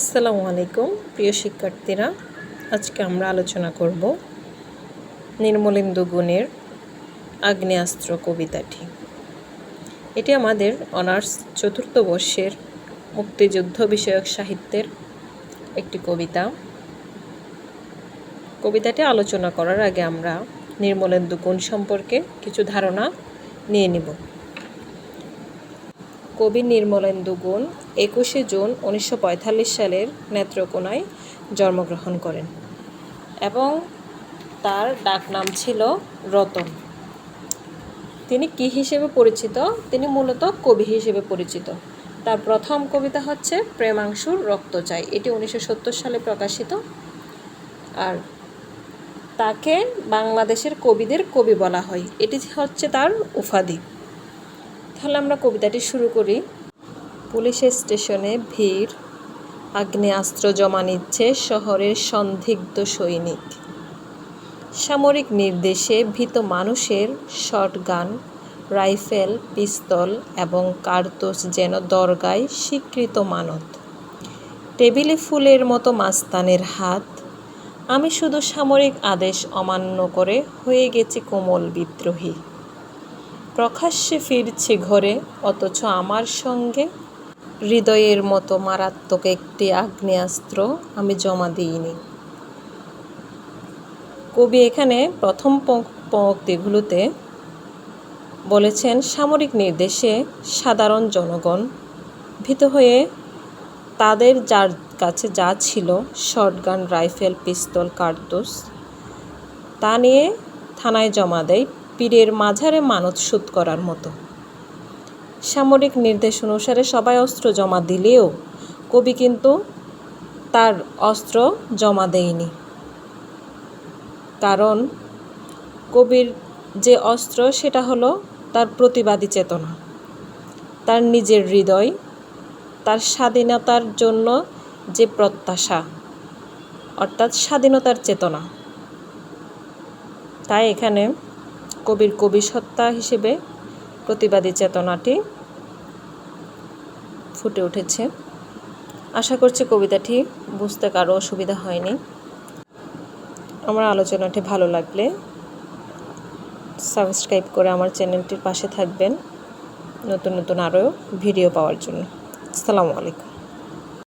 আসসালামু আলাইকুম, প্রিয় শিক্ষার্থীরা। আজকে আমরা আলোচনা করব নির্মলেন্দু গুণের আগ্নেয়াস্ত্র কবিতাটি। এটি আমাদের অনার্স চতুর্থ বর্ষের মুক্তিযুদ্ধ বিষয়ক সাহিত্যের একটি কবিতা। কবিতাটি আলোচনা করার আগে আমরা নির্মলেন্দু গুণ সম্পর্কে কিছু ধারণা নিয়ে নিব। কবি নির্মলেন্দু গুণ একুশে জুন উনিশশো পঁয়তাল্লিশ সালের নেত্রকোনায় জন্মগ্রহণ করেন এবং তার ডাকনাম ছিল রতন। তিনি কি হিসেবে পরিচিত? তিনি মূলত কবি হিসেবে পরিচিত। তার প্রথম কবিতা হচ্ছে প্রেমাংশুর রক্ত চাই। এটি উনিশশো সত্তর সালে প্রকাশিত। আর তাকে বাংলাদেশের কবিদের কবি বলা হয়। এটি হচ্ছে তার উপাধি। তাহলে আমরা কবিতাটি শুরু করি। পুলিশ স্টেশনে ভিড় আগ্নেয়াস্ত্র জমা নিচ্ছে শহরের সন্দিগ্ধ সৈনিক। সামরিক নির্দেশে ভীত মানুষের শটগান, রাইফেল, পিস্তল এবং কার্তুস যেন দরগায় স্বীকৃত মানত। টেবিলে ফুলের মতো মাস্তানের হাত। আমি শুধু সামরিক আদেশ অমান্য করে হয়ে গেছি কোমল বিদ্রোহী। প্রকাশ্যে ফিরছি ঘরে, অথচ আমার সঙ্গে হৃদয়ের মতো মারাত্মক একটি আগ্নেয়াস্ত্র আমি জমা দিইনি। কবি এখানে প্রথম পঙ্ক্তিগুলোতে বলেছেন, সামরিক নির্দেশে সাধারণ জনগণ ভীত হয়ে তাদের যার কাছে যা ছিল শর্টগান রাইফেল, পিস্তল, কার্তুস, তা নিয়ে থানায় জমা দেয় পীরের মাঝারে মানত শোধ করার মতো। সামরিক নির্দেশ অনুসারে সবাই অস্ত্র জমা দিলেও কবি কিন্তু তার অস্ত্র জমা দেয়নি। কারণ কবির যে অস্ত্র, সেটা হলো তার প্রতিবাদী চেতনা। তার নিজের হৃদয়, তার স্বাধীনতার জন্য যে প্রত্যাশা, অর্থাৎ স্বাধীনতার চেতনা। তাই এখানে কবির কবি সত্তা হিসেবে প্রতিবাদী চেতনাটি ফুটে উঠেছে। আশা করছি কবিতাটি বুঝতে কারও অসুবিধা হয়নি। আমার আলোচনাটি ভালো লাগলে সাবস্ক্রাইব করে আমার চ্যানেলটির পাশে থাকবেন। নতুন নতুন আরও ভিডিও পাওয়ার জন্য। আসসালামু আলাইকুম।